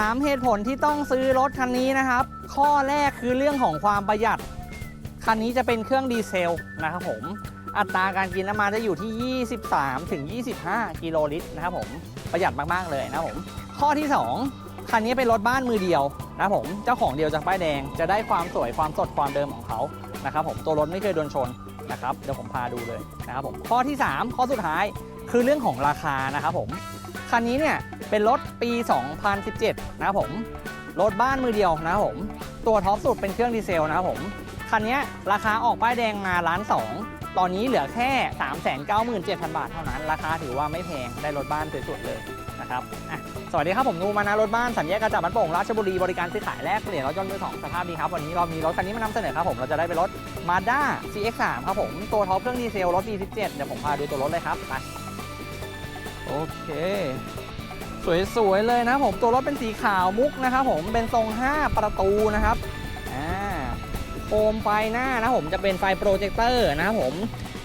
3 เหตุผลที่ต้องซื้อรถคันนี้นะครับ ข้อแรกคือเรื่องของความประหยัด คันนี้จะเป็นเครื่องดีเซลนะครับผม อัตราการกินน้ำมันจะอยู่ที่ 23ถึง25 กิโลลิตรนะครับผม ประหยัดมากๆเลยนะครับผม ข้อที่ 2 คันนี้เป็นรถบ้านมือเดียวนะครับผม เจ้าของเดียวจากป้ายแดง จะได้ความสวยความสดความเดิมของเขานะครับผม ตัวรถไม่เคยโดนชนนะครับ เดี๋ยวผมพาดูเลยนะครับผม ข้อที่ 3 ข้อสุดท้ายคือเรื่องของราคานะครับผม คันนี้เนี่ยเป็นรถปี 2017 นะผมรถบ้านมือเดียวนะผม ตัวท็อปสุดเป็นเครื่องดีเซลนะผม คันนี้ราคาออกป้ายแดงมาล้านสองตอนนี้เหลือแค่ 397,000 บาทเท่านั้น ราคาถือว่าไม่แพงได้รถบ้านสวยๆเลยนะครับสวัสดีครับผมนูมานะรถบ้านสัญญากระจับบ้านโป่งราชบุรีบริการซื้อขายแลกเปลี่ยนรถยนต์มือสองสภาพดีครับ วันนี้เรามีรถคันนี้มานำเสนอครับผมเราจะได้เป็นรถ Mazda CX-3 ครับผมตัวท็อปเครื่องดีเซลรถ B17 เดี๋ยวผมพาดูตัวรถเลยครับไป โอเค สวยๆเลยนะผมตัวรถเป็นสีขาวมุกนะครับผมเป็นทรง 5 ประตูนะครับอ่าโคมไฟหน้านะผมจะเป็นไฟโปรเจคเตอร์นะครับผม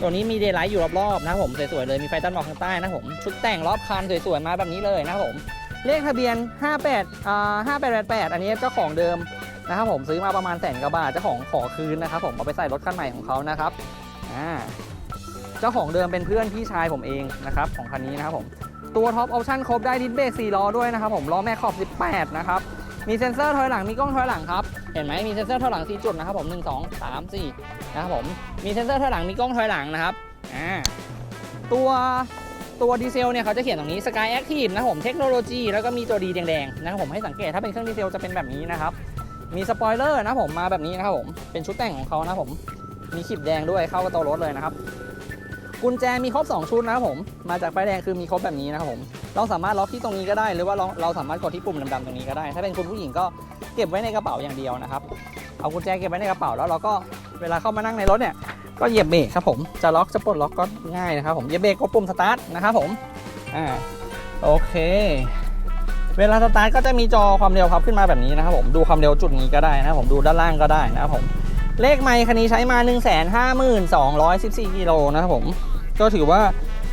ตัวนี้มีเดย์ไลท์อยู่รอบๆนะครับผมสวยๆเลยมีไฟตัดหมอกข้างใต้นะผมชุดแต่งรอบคันสวยๆมาแบบนี้เลยนะครับผมเลขทะเบียน 58อ่า5888 อันนี้เจ้าของเดิมนะครับผมซื้อมาประมาณแสนกว่าบาทเจ้าของขอคืนนะครับผมเอาไปใส่รถคันใหม่ของเขานะครับอ่า เจ้าของเดิมเป็นเพื่อนพี่ชายผมเองนะครับของคันนี้นะครับผมตัวท็อปออปชั่นครบได้ดิสเบรก4ล้อด้วยนะครับผมล้อแม่ขอบ 18 นะครับมีเซ็นเซอร์ถอยหลังมีกล้องถอยหลังครับเห็นไหมมีเซ็นเซอร์ถอยหลัง4จุดนะครับผม1 2 3 4นะครับผมมีเซ็นเซอร์ถอยหลังมีกล้องถอยหลังนะครับอ่าตัวตัวดีเซลเนี่ยเขาจะเขียนตรงนี้ Sky Active นะผมเทคโนโลยีแล้วก็มีตัวดีแดงๆนะครับผมให้สังเกตถ้าเป็นเครื่องดีเซลจะเป็นแบบนี้นะครับมีสปอยเลอร์นะผมมาแบบนี้นะครับผมเป็นชุดแต่งของเขานะครับผมมีขีดแดงด้วยเข้ากับตัวรถเลยนะครับ กุญแจมีครบ 2 ชุดนะครับผม มาจากป้ายแดงคือมีครบแบบนี้นะครับผม เราสามารถล็อกที่ตรงนี้ก็ได้ หรือว่าเราเราสามารถกดที่ปุ่มดำๆตรงนี้ก็ได้ ถ้าเป็นคุณผู้หญิงก็เก็บไว้ในกระเป๋าอย่างเดียวนะครับ เอากุญแจเก็บไว้ในกระเป๋าแล้วเราก็เวลาเข้ามานั่งในรถเนี่ย ก็เหยียบเบรกครับผม จะล็อกจะปลดล็อกก็ง่ายนะครับผม เหยียบเบรกกดปุ่มสตาร์ทนะครับผม อ่า โอเค เวลาสตาร์ทก็จะมีจอความเร็วครับขึ้นมาแบบนี้นะครับผม ดูความเร็วจุดนี้ก็ได้นะครับผม ดูด้านล่างก็ได้นะครับผม เลขไมค์คันนี้ใช้มา 1 5 2 1 4กิโลนะครับผม ก็ถือว่า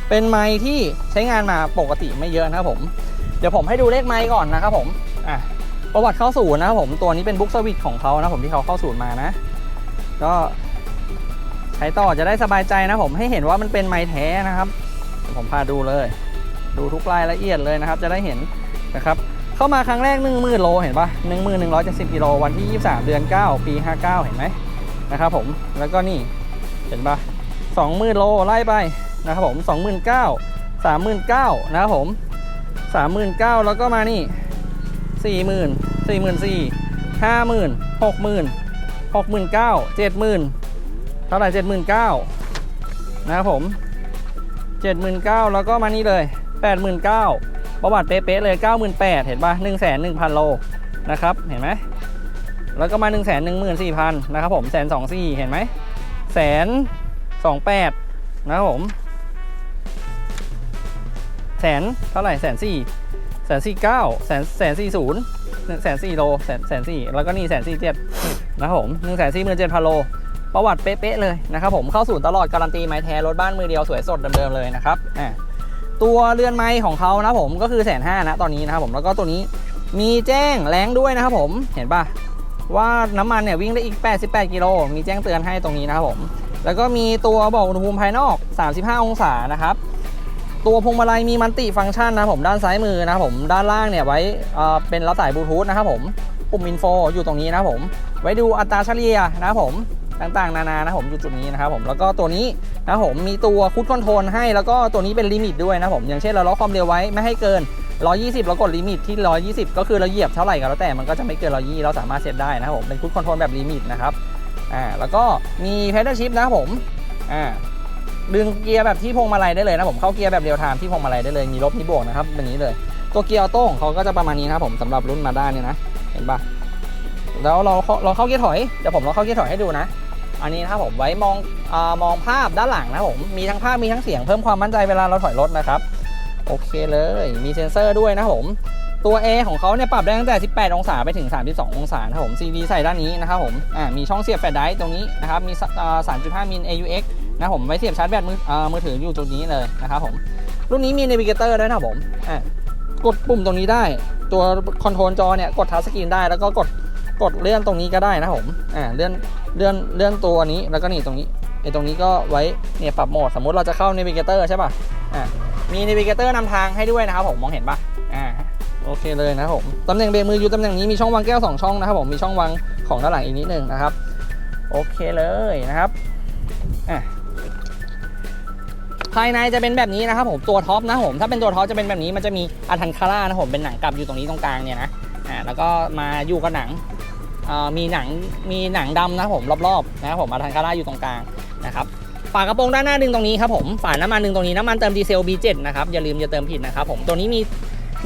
เป็นไม้ที่ใช้งานมาปกติไม่เยอะนะครับผม เดี๋ยวผมให้ดูเลขไม้ก่อนนะครับผมอะประวัติเข้าศูนย์นะครับผมตัวนี้เป็นบุ๊กสวิตของเขานะผมที่เขาเข้าศูนย์มานะ ก็ใช้ต่อจะได้สบายใจนะผมให้เห็นว่ามันเป็นไม้แท้นะครับ ผมพาดูเลย ดูทุกรายละเอียดเลยนะครับ จะได้เห็นนะครับเข้ามาครั้งแรก1 0,000โลเห็นปะ1170กิโลวันที่ 23 เดือน 9 ปี 59 เห็นไหมนะครับผมแล้วก็นี่เห็นปะ 20,000โลไล่ไปนะครับผม29,000 39,000นะครับผม39,000แล้วก็มานี่40,000 44,000 50,000 60,000 69,000 70,000เท่าไหร่79,000นะครับผม79,000แล้วก็มานี่เลย 89,000ประวัติเป๊ะๆเลย 98,000เห็นป่ะ1,100,000 โลนะครับเห็นไหมแล้วก็มา 114,000นะครับผมแสนสองสี่เห็นไหมแสน สองแปดนะครับผมแสนเท่าไหร่แสนสี่แสนสี่เก้าแสนแสนสี่ศูนย์แสนสี่โลแสนแสนสี่แล้วก็นี่แสนสี่เจ็ดนะครับผมหนึ่งแสนสี่หมื่นเจ็ดพันโล ประวัติเป๊ะๆเลยนะครับผมเข้าศูนย์ตลอดการันตีไม้แท้รถบ้านมือเดียวสวยสดเดิมๆเลยนะครับอ่าตัวเรือนไม้ของเขานะผมก็คือแสนห้านะตอนนี้นะครับผมแล้วก็ตัวนี้มีแจ้งแรงด้วยนะครับผมเห็นปะว่าน้ำมันเนี่ยวิ่งได้อีก 88 กิโลมีแจ้งเตือนให้ตรงนี้นะครับผม แล้วก็มีตัวบอกอุณหภูมิภายนอก 35 องศานะครับ ตัวพวงมาลัยมีมันติฟังก์ชันนะผมด้านซ้ายมือนะผมด้านล่างเนี่ยไว้เป็นรับสายบลูทูธนะครับผมปุ่มอินโฟอยู่ตรงนี้นะผม ไว้ดูอัตราเฉลี่ยนะครับผมต่างๆ นานานะผมอยู่จุดนี้นะครับผมแล้วก็ตัวนี้นะผมมีตัวคูดคอนโทรลให้แล้วก็ตัวนี้เป็นลิมิตด้วยนะผมอย่างเช่นเราล็อกความเร็วไว้ไม่ให้เกิน 120เรากดลิมิตที่ 120 ก็คือเราเหยียบเท่าไหร่ก็แล้วแต่มันก็จะไม่เกิน120เราสามารถเซตได้นะครับผมเป็นคูดคอนโทรลแบบลิมิตนะครับ อ่าแล้วก็มีแพดเดิลชิพนะผมอ่าดึงเกียร์แบบที่พวงมาลัยได้เลยนะผมเข้าเกียร์แบบเรียลไทม์ที่พวงมาลัยได้เลยมีลบมีบวกนะครับแบบนี้เลย ตัวเกียร์ออโต้ของเขาก็จะประมาณนี้นะครับผมสำหรับรุ่นมาด้านเนี่ยนะเห็นปะแล้วเราเราเข้าเกียร์ถอยเดี๋ยวผมเราเข้าเกียร์ถอยให้ดูนะ อันนี้นะครับผมไว้มองอามองภาพด้านหลังนะผมมีทั้งภาพมีทั้งเสียงเพิ่มความมั่นใจเวลาเราถอยรถนะครับโอเคเลยมีเซ็นเซอร์ด้วยนะผม ตัว A ของเขาเนี่ยปรับได้ตั้งแต่ 18 องศาไปถึง 32 องศานะครับผม CD ใส่ด้านนี้นะครับผมอ่ามีช่องเสียบแฟลชไดร์ตรงนี้นะครับ มีอ่า3.5 มิล AUX นะครับผมไว้เสียบชาร์จแบตมืออ่ามือถืออยู่ตรงนี้เลยนะครับผม รุ่นนี้มี Navigator ด้วยนะครับผมอ่ากดปุ่มตรงนี้ได้ ตัวคอนโทรลจอเนี่ยกดทัชสกรีนได้แล้วก็กดกดเลื่อนตรงนี้ก็ได้นะครับผมอ่าเลื่อนเลื่อนเลื่อนตัวนี้แล้วก็นี่ตรงนี้ไอ้ตรงนี้ก็ไว้เนี่ยปรับโหมดสมมติเราจะเข้า Navigator ใช่ป่ะอ่ามี Navigator นำทางให้ด้วยนะครับผมมองเห็นป่ะอ่า โอเคเลยนะครับผมตำแหน่งเบรกมืออยู่ตำแหน่งนี้มีช่องวางแก้วสองช่องนะครับผมมีช่องวางของด้านหลังอีกนิดนึงนะครับ โอเคเลยนะครับอะภายในจะเป็นแบบนี้นะครับผมตัวท็อปนะผมถ้าเป็นตัวท็อปจะเป็นแบบนี้มันจะมีอัทันคาร่านะผมเป็นหนังกลับอยู่ตรงนี้ตรงกลางเนี่ยนะอ่าแล้วก็มาอยู่กับหนังมีหนังมีหนังดำนะผมรอบๆนะครับผมอัทันคาร่าอยู่ตรงกลางนะครับฝากระโปรงด้านหน้าดึงตรงนี้ครับผมฝาน้ำมันดึงตรงนี้น้ำมันเติมดีเซล B7 นะครับอย่าลืมอย่าเติมผิดนะครับผมตัวนี้มี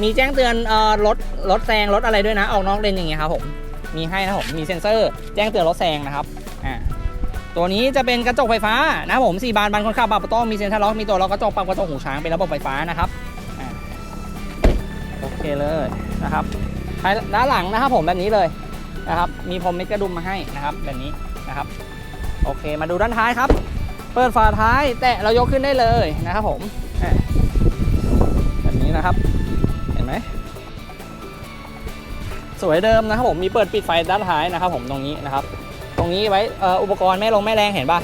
มีแจ้งเตือนเอ่อรถรถแซงรถอะไรด้วยนะ ออกนอกเลนอย่างเงี้ยครับผมมีให้นะผมมีเซ็นเซอร์ แจ้งเตือนรถแซงนะครับอ่าตัวนี้จะเป็นกระจกไฟฟ้านะครับผม4บานบานคนขับปรับประตูมีเซ็นทรัลล็อกมีตัวล็อกกระจกปรับกระจกหูช้างเป็นระบบไฟฟ้านะครับอ่าโอเคเลยนะครับภายด้านหลังนะครับผมแบบนี้เลยนะครับ มีพรมเม็ดกระดุมมาให้นะครับแบบนี้นะครับ โอเคมาดูด้านท้ายครับ เปิดฝาท้ายแตะเรายกขึ้นได้เลยนะครับผมอ่าแบบนี้นะครับ ไหมสวยเดิมนะครับผมมีเปิดปิดไฟด้านท้ายนะครับผมตรงนี้นะครับ ตรงนี้ไว้อุปกรณ์แม่ลงแม่แรงเห็นป่ะ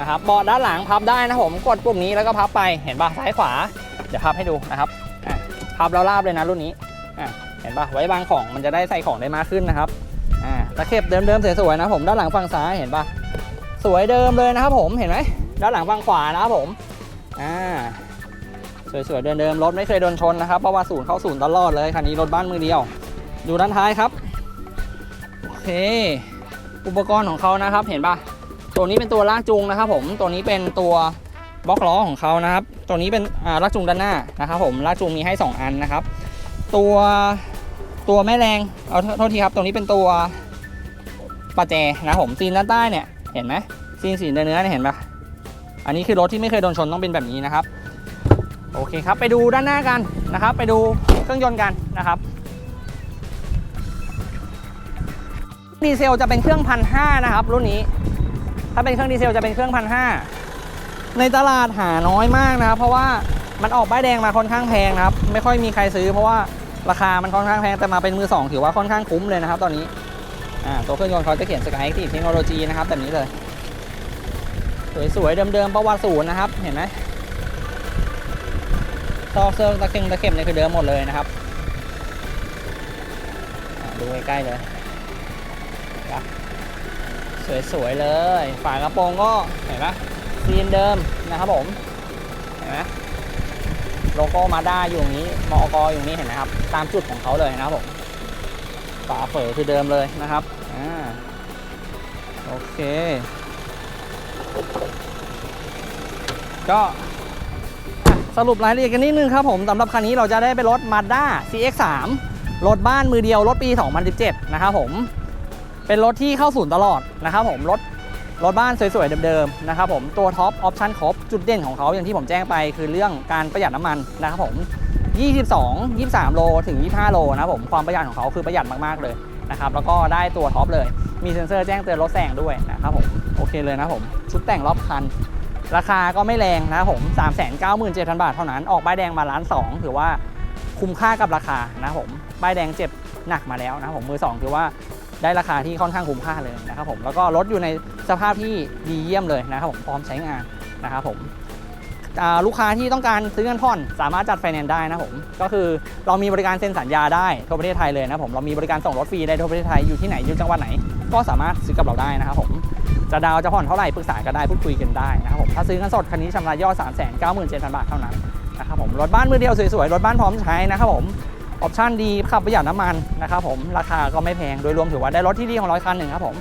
นะครับเบาะด้านหลังพับได้นะผมกดปุ่มนี้แล้วก็พับไปเห็นป่ะซ้ายขวา เดี๋ยวพับให้ดูนะครับพับแล้วราบเลยนะรุ่นนี้เห็นป่ะไว้วางของมันจะได้ใส่ของได้มากขึ้นนะครับตะเข็บเดิมๆสวยๆนะผมด้านหลังฝั่งซ้ายเห็นป่ะสวยเดิมเลยนะครับผมเห็นไหมด้านหลังฝั่งขวานะครับผมอ่า สวยๆเดิมๆรถไม่เคยโดนชนนะครับเพราะว่าศูนย์เข้าศูนย์ตลอดเลยคันนี้รถบ้านมือเดียว ดูด้านท้ายครับโอเค อุปกรณ์ของเขานะครับเห็นปะตัวนี้เป็นตัวลากจูงนะครับ ผมตัวนี้เป็นตัวบล็อกล้อของเขานะครับ ตัวนี้เป็นลากจูงด้านหน้านะครับ ผมลากจูงมีให้ 2 อันนะครับ ตัวตัวแม่แรงเอาโทษทีครับ ตัวนี้เป็นตัวประแจนะผมซีนด้านใต้เนี่ยเห็นไหมซีนสีเนื้อเนี่ยเห็นปะอันนี้คือรถที่ไม่เคยโดนชนต้องเป็นแบบนี้นะครับ โอเคครับ ไปดูด้านหน้ากันนะครับ ไปดูเครื่องยนต์กันนะครับดีเซลจะเป็นเครื่องพันห้านะครับ รุ่นนี้ ถ้าเป็นเครื่องดีเซลจะเป็นเครื่องพันห้าในตลาดหาน้อยมากนะครับ เพราะว่ามันออกป้ายแดงมาค่อนข้างแพงนะครับ ไม่ค่อยมีใครซื้อเพราะว่าราคามันค่อนข้างแพงแต่มาเป็นมือสองถือว่าค่อนข้างคุ้มเลยนะครับ ตอนนี้ตัวเครื่องยนต์เขาจะเขียน Sky Active Technology นะครับแบบนี้เลย สวยๆเดิมๆประวัติศูนย์นะครับ เห็นไหม ซอกเซิร์ตะเข็งตะเข็บเนี่ยคือเดิมหมดเลยนะครับดูใกล้ๆเลยสวยๆเลย ฝากระโปรงก็เห็นไหมซีนเดิมนะครับผม เห็นไหมโลโก้มาด้าอยู่ตรงนี้มอกอยู่ตรงนี้เห็นไหมครับ ตามจุดของเขาเลยนะครับผม ฝาเฝอคือเดิมเลยนะครับ อ่า โอเค ก็ สรุปรายละเอียดกันนิดนึงครับผมสำหรับคันนี้เราจะได้เป็นรถ Mazda CX-3 รถบ้านมือเดียวรถปี 2017 นะครับผม เป็นรถที่เข้าศูนย์ตลอดนะครับผมรถรถบ้านสวยๆเดิมๆนะครับผมตัวท็อปออปชั่นครบจุดเด่นของเขาอย่างที่ผมแจ้งไปคือเรื่องการประหยัดน้ำมันนะครับผม 22 23 โลถึง 25 โลนะครับผมความประหยัดของเขาคือประหยัดมากๆเลยนะครับแล้วก็ได้ตัวท็อปเลย มีเซ็นเซอร์แจ้งเตือนรถแซงด้วยนะครับผมโอเคเลยนะครับผมชุดแต่งรอบคัน ราคาก็ไม่แรงนะครับผม397,000 บาทเท่านั้น ออกป้ายแดงมาล้านสองถือว่าคุ้มค่ากับราคานะครับผมป้ายแดงเจ็บหนักมาแล้วนะครับผมมือสองถือว่าได้ราคาที่ค่อนข้างคุ้มค่าเลยนะครับผมแล้วก็รถอยู่ในสภาพที่ดีเยี่ยมเลยนะครับผมพร้อมใช้งานนะครับผมลูกค้าที่ต้องการซื้อเงินผ่อนสามารถจัดไฟแนนซ์ได้นะครับผมก็คือเรามีบริการเซ็นสัญญาได้ทั่วประเทศไทยเลยนะครับผมเรามีบริการส่งรถฟรีได้ทั่วประเทศไทยอยู่ที่ไหนอยู่จังหวัดไหน ก็สามารถซื้อกับเราได้นะครับผม จะดาวจะผ่อนเท่าไหร่ปรึกษากันได้พูดคุยกันได้นะครับผมถ้าซื้อเงินสดคันนี้ชำระยอด 3 9 7 0 0 0 บาทเท่านั้นนะครับผมรถบ้านมือเดียวสวยๆรถบ้านพร้อมใช้นะครับผมออปชั่นดีขับประหยัดน้ำมันนะครับผมราคาก็ไม่แพงโดยรวมถือว่าได้รถที่ดีของร้อยคันหนึ่งครับผม